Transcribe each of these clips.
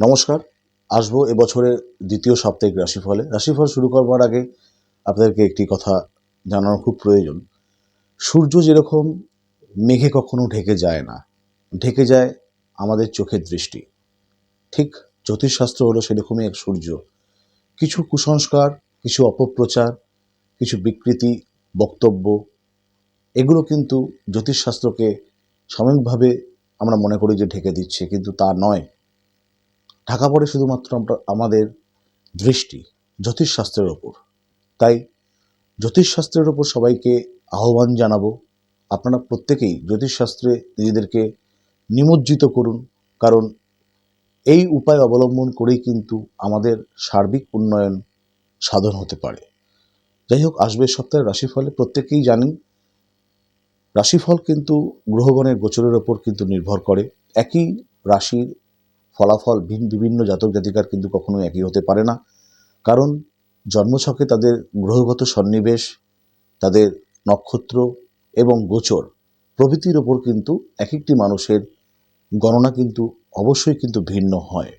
নমস্কার। আসব এবছরের দ্বিতীয় সাপ্তাহিক রাশিফলে। রাশিফল শুরু করবার আগে আপনাদেরকে একটি কথা জানানো খুব প্রয়োজন। সূর্য যেরকম মেঘে কখনো ঢেকে যায় না। ঢেকে যায় আমাদের চোখের দৃষ্টি। ঠিক জ্যোতিষশাস্ত্র হলো সেরকমই এক সূর্য। কিছু কুসংস্কার, কিছু অপপ্রচার, কিছু বিকৃতি, বক্তব্য, এগুলো কিন্তু জ্যোতিষশাস্ত্রকে সাময়িকভাবে আমরা মনে করি যে ঢেকে দিচ্ছে, কিন্তু তা নয়। ঢাকা পড়ে শুধুমাত্র আমরা, আমাদের দৃষ্টি জ্যোতিষশাস্ত্রের ওপর। তাই জ্যোতিষশাস্ত্রের ওপর সবাইকে আহ্বান জানাব, আপনারা প্রত্যেকেই জ্যোতিষশাস্ত্রে নিজেদেরকে নিমজ্জিত করুন, কারণ এই উপায় অবলম্বন করেই কিন্তু আমাদের সার্বিক উন্নয়ন সাধন হতে পারে। যাই হোক, আসবে সপ্তাহের রাশিফলে প্রত্যেকেই জানেন রাশিফল কিন্তু গ্রহগণের গোচরের ওপর কিন্তু নির্ভর করে। একই রাশির ফলাফল ভিন বিভিন্ন জাতক জাতিকার কিন্তু কখনো একই হতে পারে না। কারণ জন্মছকে তাদের গ্রহগত সন্নিবেশ, তাদের নক্ষত্র এবং গোচর প্রভৃতির ওপর কিন্তু এক একটি মানুষের গণনা কিন্তু অবশ্যই কিন্তু ভিন্ন হয়।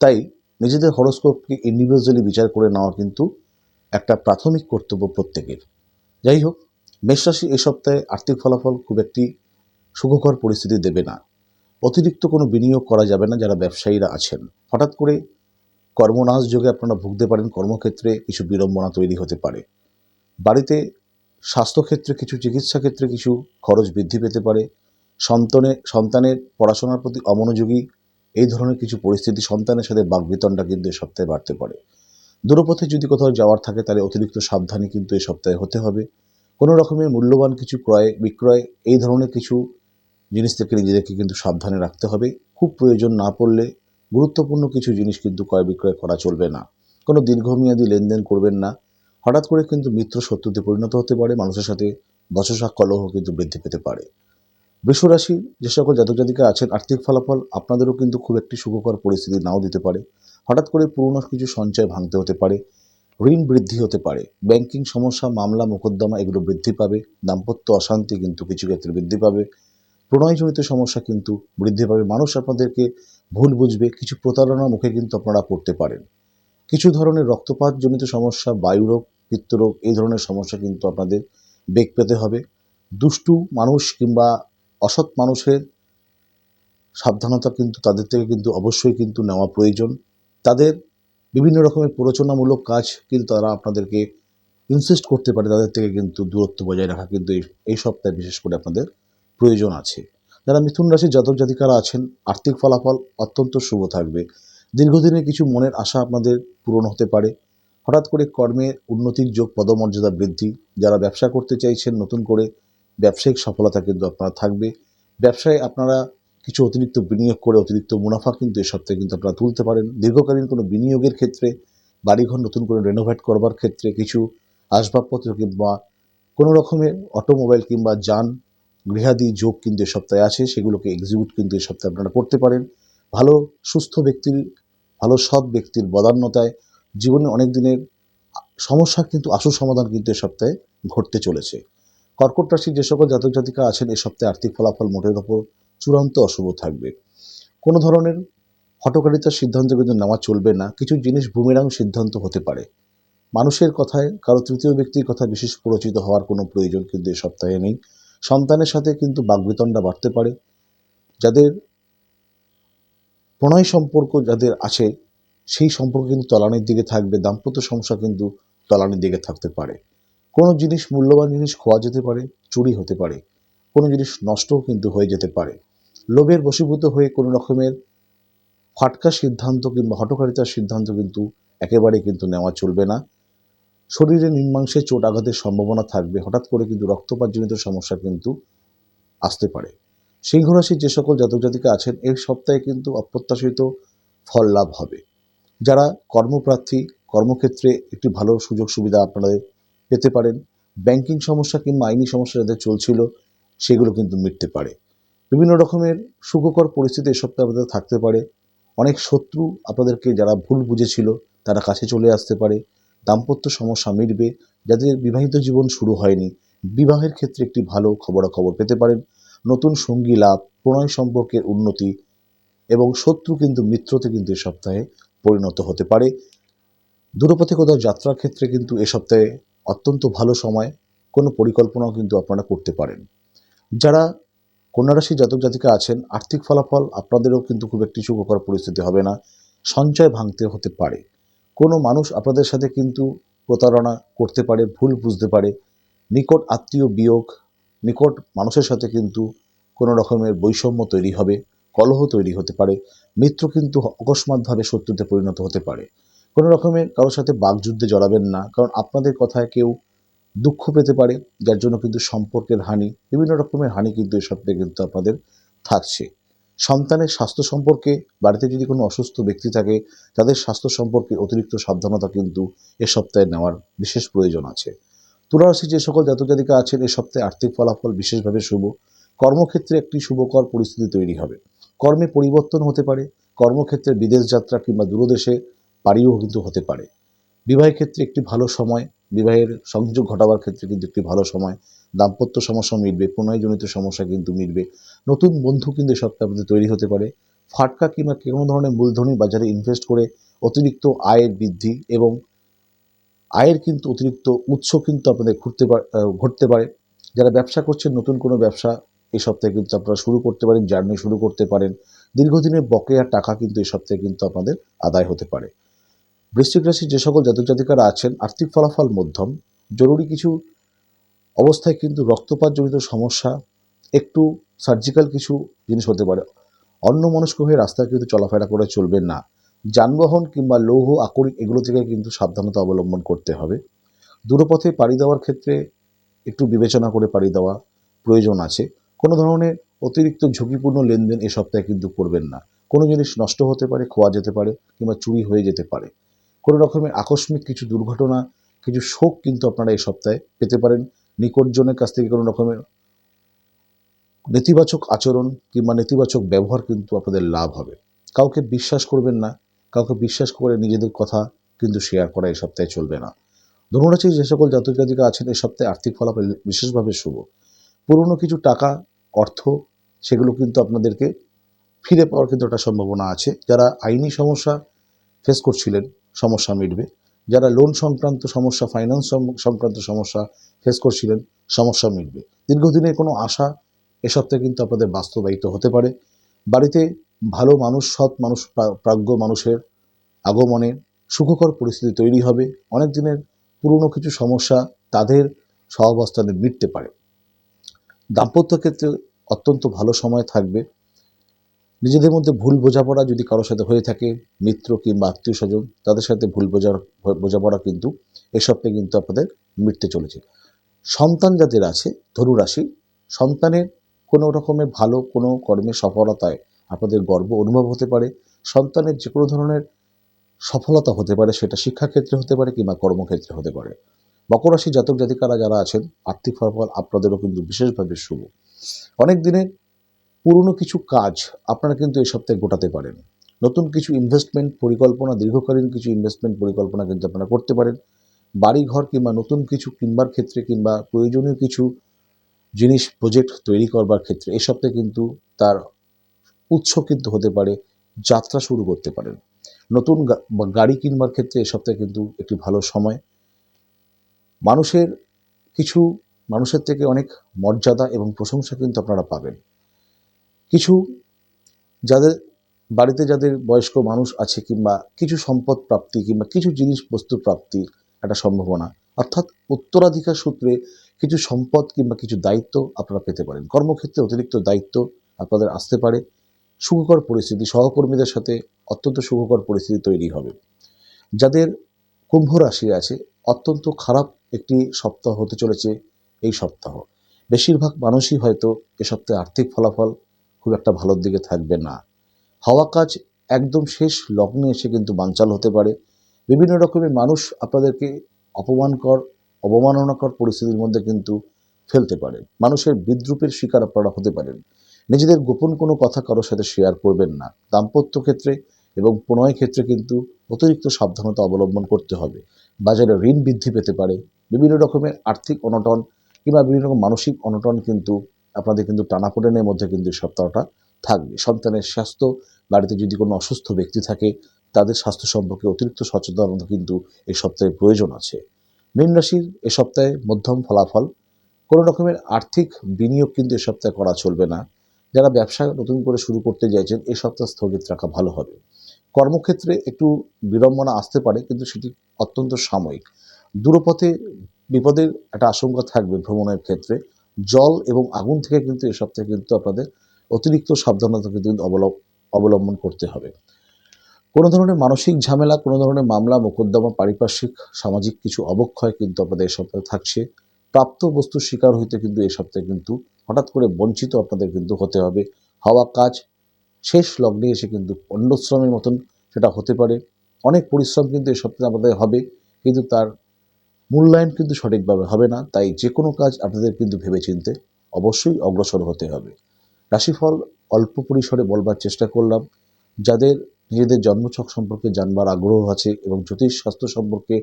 তাই নিজেদের হরস্কোপকে ইন্ডিভিজুয়ালি বিচার করে নেওয়া কিন্তু একটা প্রাথমিক কর্তব্য প্রত্যেকের। যাই হোক, মেষরাশি এ সপ্তাহে আর্থিক ফলাফল খুব একটি সুখকর পরিস্থিতি দেবে না। অতিরিক্ত কোনো বিনিয়োগ করা যাবে না যারা ব্যবসায়ীরা আছেন। হঠাৎ করে কর্মনাশ যোগে আপনারা ভুগতে পারেন, কর্মক্ষেত্রে কিছু বিড়ম্বনা তৈরি হতে পারে। বাড়িতে স্বাস্থ্যক্ষেত্রে কিছু চিকিৎসা ক্ষেত্রে কিছু খরচ বৃদ্ধি পেতে পারে। সন্তানে, সন্তানের পড়াশোনার প্রতি অমনোযোগী, এই ধরনের কিছু পরিস্থিতি সন্তানের সাথে বাগবিতনটা কিন্তু এ সপ্তাহে বাড়তে পারে। দূরপথে যদি কোথাও যাওয়ার থাকে তাহলে অতিরিক্ত সাবধানী কিন্তু এই সপ্তাহে হতে হবে। কোনো রকমের মূল্যবান কিছু ক্রয়, বিক্রয়, এই ধরনের কিছু জিনিস থেকে নিজেদেরকে কিন্তু সাবধানে রাখতে হবে। খুব প্রয়োজন না পড়লে গুরুত্বপূর্ণ কিছু জিনিস কিন্তু ক্রয় বিক্রয় করা চলবে না। কোনো দীর্ঘমেয়াদী লেনদেন করবেন না। হঠাৎ করে কিন্তু মিত্র শত্রুতে পরিণত হতে পারে, মানুষের সাথে বচসা কলহ কিন্তু বৃদ্ধি পেতে পারে। বৃষরাশি যে সকল জাতক জাতিকা আছেন, আর্থিক ফলাফল আপনাদেরও কিন্তু খুব একটি সুখকর পরিস্থিতি নাও দিতে পারে। হঠাৎ করে পুরনো কিছু সঞ্চয় ভাঙতে হতে পারে, ঋণ বৃদ্ধি হতে পারে, ব্যাংকিং সমস্যা, মামলা, মোকদ্দমা এগুলো বৃদ্ধি পাবে, দাম্পত্য অশান্তি কিন্তু কিছু ক্ষেত্রে বৃদ্ধি পাবে। প্রণয়জনিত সমস্যা কিন্তু বৃদ্ধি পাবে। মানুষ আপনাদেরকে ভুল বুঝবে, কিছু প্রতারণার মুখে কিন্তু আপনারা পড়তে পারেন। কিছু ধরনের রক্তপাতজনিত সমস্যা, বায়ুরোগ, পিত্তরোগ, এই ধরনের সমস্যা কিন্তু আপনাদের বেগ পেতে হবে। দুষ্টু মানুষ কিংবা অসৎ মানুষের সাবধানতা কিন্তু তাদের থেকে কিন্তু অবশ্যই কিন্তু নেওয়া প্রয়োজন। তাদের বিভিন্ন রকমের প্ররোচনামূলক কাজ কিন্তু তারা আপনাদেরকে ইনসিস্ট করতে পারে, তাদের থেকে কিন্তু দূরত্ব বজায় রাখা কিন্তু এই এই সপ্তাহে বিশেষ করে আপনাদের প্রয়োজন আছে। যারা মিথুন রাশির জাতক জাতিকারা আছেন, আর্থিক ফলাফল অত্যন্ত শুভ থাকবে। দীর্ঘদিনের কিছু মনের আশা আপনাদের পূরণ হতে পারে। হঠাৎ করে কর্মে উন্নতির যোগ পদমর্যাদা বৃদ্ধি, যারা ব্যবসা করতে চাইছেন নতুন করে, ব্যবসায়িক সফলতা কিন্তু আপনারা থাকবে। ব্যবসায় আপনারা কিছু অতিরিক্ত বিনিয়োগ করে অতিরিক্ত মুনাফা কিন্তু এ সপ্তাহে কিন্তু আপনারা তুলতে পারেন। দীর্ঘকালীন কোনো বিনিয়োগের ক্ষেত্রে, বাড়িঘর নতুন করে রেনোভেট করবার ক্ষেত্রে কিছু আসবাবপত্র কিংবা কোনো রকমের অটোমোবাইল কিংবা যান গৃহাদি যোগ কিন্তু এ সপ্তাহে আছে, সেগুলোকে এক্সিকিউট কিন্তু এ সপ্তাহে আপনারা করতে পারেন। ভালো, সুস্থ ব্যক্তির, ভালো সৎ ব্যক্তির বদান্যতায় জীবনে অনেক দিনের সমস্যা কিন্তু আসল সমাধান কিন্তু এ সপ্তাহে ঘটতে চলেছে। কর্কট রাশির যে সকল জাতক জাতিকা আছেন, এ সপ্তাহে আর্থিক ফলাফল মোটের ওপর চূড়ান্ত অশুভ থাকবে। কোনো ধরনের হটকারিতার সিদ্ধান্ত কিন্তু নেওয়া চলবে না, কিছু জিনিস বুমেরাং সিদ্ধান্ত হতে পারে। মানুষের কথায়, কারও তৃতীয় ব্যক্তির কথা বিশেষ প্ররোচিত হওয়ার কোনো প্রয়োজন কিন্তু এ সপ্তাহে নেই। সন্তানের সাথে কিন্তু বাগবেতনটা বাড়তে পারে। যাদের প্রণয় সম্পর্ক যাদের আছে, সেই সম্পর্ক কিন্তু তলানির দিকে থাকবে, দাম্পত্য সমস্যা কিন্তু তলানির দিকে থাকতে পারে। কোনো জিনিস মূল্যবান জিনিস খোয়া যেতে পারে, চুরি হতে পারে। কোনো জিনিস নষ্টও কিন্তু হয়ে যেতে পারে। লোভের বশীভূত হয়ে কোনো রকমের ফাটকা সিদ্ধান্ত কিংবা হটকারিতার সিদ্ধান্ত কিন্তু একেবারে কিন্তু নেওয়া চলবে না। শরীরে নিম্নাংশে চোট আঘাতের সম্ভাবনা থাকবে। হঠাৎ করে কিন্তু রক্তপাতজনিত সমস্যা কিন্তু আসতে পারে। সিংহ রাশির যে সকল জাতক জাতিকা আছেন, এই সপ্তাহে কিন্তু অপ্রত্যাশিত ফল লাভ হবে। যারা কর্মপ্রার্থী, কর্মক্ষেত্রে একটি ভালো সুযোগ সুবিধা আপনাদের পেতে পারেন। ব্যাংকিং সমস্যা কিংবা আইনি সমস্যা যাদের চলছিল, সেগুলো কিন্তু মিটতে পারে। বিভিন্ন রকমের সুখকর পরিস্থিতি এ সপ্তাহে আপনাদের থাকতে পারে। অনেক শত্রু আপনাদেরকে যারা ভুল বুঝেছিল, তারা কাছে চলে আসতে পারে। দাম্পত্য সমস্যা মিটবে, যাদের বিবাহিত জীবন শুরু হয়নি। বিবাহের ক্ষেত্রে একটি ভালো খবরাখবর পেতে পারেন। নতুন সঙ্গী লাভ, প্রণয় সম্পর্কের উন্নতি এবং শত্রু কিন্তু মিত্রতে কিন্তু এ সপ্তাহে পরিণত হতে পারে। দূরপথে কোথাও যাত্রার ক্ষেত্রে কিন্তু এ সপ্তাহে অত্যন্ত ভালো সময়, কোনো পরিকল্পনাও কিন্তু আপনারা করতে পারেন। যারা কন্যারাশি জাতক জাতিকা আছেন, আর্থিক ফলাফল আপনাদেরও কিন্তু খুব একটি সুখকর পরিস্থিতি হবে না। সঞ্চয় ভাঙতে হতে পারে। কোনো মানুষ আপনাদের সাথে কিন্তু প্রতারণা করতে পারে, ভুল বুঝতে পারে। নিকট আত্মীয় বিয়োগ, নিকট মানুষের সাথে কিন্তু কোনো রকমের বৈষম্য তৈরি হবে, কলহ তৈরি হতে পারে, মিত্র কিন্তু অকস্মাৎভাবে শত্রুতে পরিণত হতে পারে। কোনো রকমের কারোর সাথে বাগযুদ্ধে জড়াবেন না, কারণ আপনাদের কথায় কেউ দুঃখ পেতে পারে, যার জন্য কিন্তু সম্পর্কের হানি, বিভিন্ন রকমের হানি কিন্তু এই সপ্তাহে কিন্তু আপনাদের থাকছে। সন্তানের স্বাস্থ্য সম্পর্কে, বাড়িতে যদি কোনো অসুস্থ ব্যক্তি থাকে, তাদের স্বাস্থ্য সম্পর্কে অতিরিক্ত সাবধানতা কিন্তু এ সপ্তাহে নেওয়ার বিশেষ প্রয়োজন আছে। তুলারাশি যে সকল জাতক জাতিকা আছেন, এ সপ্তাহে আর্থিক ফলাফল বিশেষভাবে শুভ। কর্মক্ষেত্রে একটি শুভকর পরিস্থিতি তৈরি হবে। কর্মে পরিবর্তন হতে পারে, কর্মক্ষেত্রে বিদেশ যাত্রা কিংবা দূরদেশে পাড়িও কিন্তু হতে পারে। বিবাহের ক্ষেত্রে একটি ভালো সময়, বিবাহের সংযোগ ঘটাবার ক্ষেত্রে কিন্তু একটি ভালো সময় দাম্পত্য সমস্যা মিটবে, প্রণয়জনিত সমস্যা কিন্তু মিটবে। নতুন বন্ধু কিন্তু এই সপ্তাহে আপনাদের তৈরি হতে পারে। ফাটকা কিংবা কোনো ধরনের মূলধনী বাজারে ইনভেস্ট করে অতিরিক্ত আয়ের বৃদ্ধি এবং আয়ের কিন্তু অতিরিক্ত উৎস কিন্তু আপনাদের ঘুরতে ঘটতে পারে। যারা ব্যবসা করছেন, নতুন কোনো ব্যবসা এই সপ্তাহে কিন্তু আপনারা শুরু করতে পারেন, জার্নি শুরু করতে পারেন। দীর্ঘদিনের বকেয়া টাকা কিন্তু এই সপ্তাহে কিন্তু আপনাদের আদায় হতে পারে। বৃশ্চিক রাশির যে সকল জাতক জাতিকারা আছেন, আর্থিক ফলাফল মধ্যম। জরুরি কিছু অবস্থায় কিন্তু রক্তপাতজনিত সমস্যা, একটু সার্জিক্যাল কিছু জিনিস হতে পারে। অন্য মনস্ক হয়ে রাস্তায় কিন্তু চলাফেরা করে চলবেন না। যানবাহন কিংবা লৌহ, আকরিক এগুলো থেকে কিন্তু সাবধানতা অবলম্বন করতে হবে। দূরপথে পাড়ি দেওয়ার ক্ষেত্রে একটু বিবেচনা করে পাড়ি দেওয়া প্রয়োজন আছে। কোনো ধরনের অতিরিক্ত ঝুঁকিপূর্ণ লেনদেন এ সপ্তাহে কিন্তু করবেন না। কোনো জিনিস নষ্ট হতে পারে, খোয়া যেতে পারে কিংবা চুরি হয়ে যেতে পারে। কোনো রকমের আকস্মিক কিছু দুর্ঘটনা, কিছু শোক কিন্তু আপনারা এই সপ্তাহে পেতে পারেন। নিকটজনের কাছ থেকে কোনো রকমের নেতিবাচক আচরণ কিংবা নেতিবাচক ব্যবহার কিন্তু আপনাদের লাভ হবে। কাউকে বিশ্বাস করবেন না, কাউকে বিশ্বাস করে নিজেদের কথা কিন্তু শেয়ার করা এই সপ্তাহে চলবে না। ধনুরাশি যে সকল জাতক জাতিকা আছেন, এই সপ্তাহে আর্থিক ফলাফল বিশেষভাবে শুভ। পুরনো কিছু টাকা, অর্থ, সেগুলো কিন্তু আপনাদেরকে ফিরে পাওয়ার কিন্তু একটা সম্ভাবনা আছে। যারা আইনি সমস্যা ফেস করছিলেন, সমস্যা মিটবে যারা লোন সংক্রান্ত সমস্যা ফাইন্যান্স সংক্রান্ত সমস্যা ফেস করছিলেন, সমস্যা মিটবে। দীর্ঘদিনের কোনো আশা এ সপ্তাহে কিন্তু আপনাদের বাস্তবায়িত হতে পারে। বাড়িতে ভালো মানুষ, সৎ মানুষ প্রাজ্ঞ মানুষের আগমনে সুখকর পরিস্থিতি তৈরি হবে। অনেক দিনের পুরনো কিছু সমস্যা তাদের সহাবস্থানে মিটতে পারে। দাম্পত্য ক্ষেত্রে অত্যন্ত ভালো সময় থাকবে। নিজেদের মধ্যে ভুল বোঝাপড়া যদি কারোর সাথে হয়ে থাকে, মিত্র কিংবা আত্মীয় স্বজন, তাদের সাথে ভুল বোঝা বোঝাপড়া কিন্তু এ সপ্তাহে কিন্তু আপনাদের মিটতে চলেছে। সন্তান যাদের আছে, ধনুরাশি, সন্তানের কোনো রকমের ভালো, কোনো কর্মে সফলতায় আপনাদের গর্ব অনুভব হতে পারে। সন্তানের যে কোনো ধরনের সফলতা হতে পারে, সেটা শিক্ষাক্ষেত্রে হতে পারে কিংবা কর্মক্ষেত্রে হতে পারে। মকরাশি জাতক জাতিকারা যারা আছেন, আর্থিক ফলাফল আপনাদেরও কিন্তু বিশেষভাবে শুভ। অনেক দিনের পুরনো কিছু কাজ আপনারা কিন্তু এই সপ্তাহে গোটাতে পারেন। নতুন কিছু ইনভেস্টমেন্ট পরিকল্পনা, দীর্ঘকালীন কিছু ইনভেস্টমেন্ট পরিকল্পনা কিন্তু আপনারা করতে পারেন। বাড়ি ঘর কিংবা নতুন কিছু কিনবার ক্ষেত্রে কিংবা প্রয়োজনীয় কিছু জিনিস প্রজেক্ট তৈরি করবার ক্ষেত্রে এই সপ্তাহে কিন্তু তার উৎস কিন্তু হতে পারে, যাত্রা শুরু করতে পারেন। নতুন গাড়ি কিনবার ক্ষেত্রে এ সপ্তাহে কিন্তু একটি ভালো সময়। মানুষের কিছু, মানুষের থেকে অনেক মর্যাদা এবং প্রশংসা কিন্তু আপনারা পাবেন। কিছু যাদের বাড়িতে যাদের বয়স্ক মানুষ আছে কিংবা কিছু সম্পদ প্রাপ্তি কিংবা কিছু জিনিস বস্তু প্রাপ্তির একটা সম্ভাবনা, অর্থাৎ উত্তরাধিকার সূত্রে কিছু সম্পদ কিংবা কিছু দায়িত্ব আপনারা পেতে পারেন। কর্মক্ষেত্রে অতিরিক্ত দায়িত্ব আপনাদের আসতে পারে। সুখকর পরিস্থিতি, সহকর্মীদের সাথে অত্যন্ত সুখকর পরিস্থিতি তৈরি হবে। যাদের কুম্ভ রাশি আছে, অত্যন্ত খারাপ একটি সপ্তাহ হতে চলেছে এই সপ্তাহ। বেশিরভাগ মানুষই হয়তো এ সপ্তাহে আর্থিক ফলাফল খুব একটা ভালোর দিকে থাকবে না। হওয়া কাজ একদম শেষ, লগ্নে এসে কিন্তু বানচাল হতে পারে। বিভিন্ন রকমের মানুষ আপনাদেরকে অপমানকর, অবমাননাকর পরিস্থিতির মধ্যে কিন্তু ফেলতে পারে। মানুষের বিদ্রুপের শিকার আপনারা হতে পারেন। নিজেদের গোপন কোনো কথা কারোর সাথে শেয়ার করবেন না। দাম্পত্য ক্ষেত্রে এবং প্রণয় ক্ষেত্রে কিন্তু অতিরিক্ত সাবধানতা অবলম্বন করতে হবে। বাজারে ঋণ বৃদ্ধি পেতে পারে। বিভিন্ন রকমের আর্থিক অনটন কিংবা বিভিন্ন রকম মানসিক অনটন কিন্তু আপনাদের কিন্তু টানাপোড়েনের মধ্যে কিন্তু এই সপ্তাহটা থাকবে। সন্তানের স্বাস্থ্য, বাড়িতে যদি কোনো অসুস্থ ব্যক্তি থাকে, তাদের স্বাস্থ্য সম্পর্কে অতিরিক্ত সচেতনতা কিন্তু এই সপ্তাহে প্রয়োজন আছে। মীন রাশির এ সপ্তাহে মধ্যম ফলাফল। কোনো রকমের আর্থিক বিনিয়োগ কিন্তু এ সপ্তাহে করা চলবে না। যারা ব্যবসা নতুন করে শুরু করতে চাইছেন এই সপ্তাহ স্থগিত রাখা ভালো হবে। কর্মক্ষেত্রে একটু বিড়ম্বনা আসতে পারে, কিন্তু সেটি অত্যন্ত সাময়িক। দূরপথে বিপদের একটা আশঙ্কা থাকবে ভ্রমণের ক্ষেত্রে। জল এবং আগুন থেকে কিন্তু এ সপ্তাহে কিন্তু আপনাদের অতিরিক্ত সাবধানতা কিন্তু অবলম্ব অবলম্বন করতে হবে। কোনো ধরনের মানসিক ঝামেলা, কোনো ধরনের মামলা, মোকদ্দমা, পারিপার্শ্বিক, সামাজিক কিছু অবক্ষয় কিন্তু আপনাদের এ সপ্তাহে থাকছে। প্রাপ্ত বস্তুর শিকার হইতে কিন্তু এই সপ্তাহে কিন্তু হঠাৎ করে বঞ্চিত আপনাদের কিন্তু হতে হবে। হওয়া কাজ, শেষ লগ্নে এসে কিন্তু অন্যশ্রমের মতন সেটা হতে পারে। অনেক পরিশ্রম কিন্তু এই সপ্তাহে আমাদের হবে, কিন্তু তার মূল্যায়ন কিন্তু সঠিকভাবে হবে না, তাই যে কোনো কাজ আপনাদের কিন্তু ভেবেচিন্তে অবশ্যই অগ্রসর হতে হবে। রাশিফল অল্প পরিসরে বলবার চেষ্টা করলাম, যাদের নিজেদের জন্মছক সম্পর্কে জানবার আগ্রহ আছে এবং জ্যোতিষ স্বাস্থ্য সম্পর্কে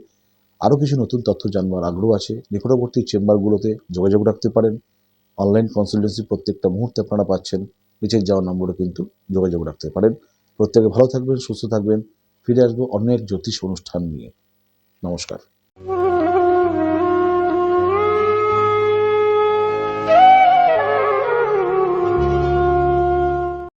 আরও কিছু নতুন তথ্য জানবার আগ্রহ আছে, নিকটবর্তী চেম্বারগুলোতে যোগাযোগ রাখতে পারেন। অনলাইন কনসালটেন্সি প্রত্যেকটা মুহূর্তে আপনারা পাচ্ছেন, নিচের যাওয়া নম্বরে কিন্তু যোগাযোগ রাখতে পারেন। প্রত্যেকে ভালো থাকবেন, সুস্থ থাকবেন, ফিরে আসব অন্য এক জ্যোতিষ অনুষ্ঠান নিয়ে। নমস্কার।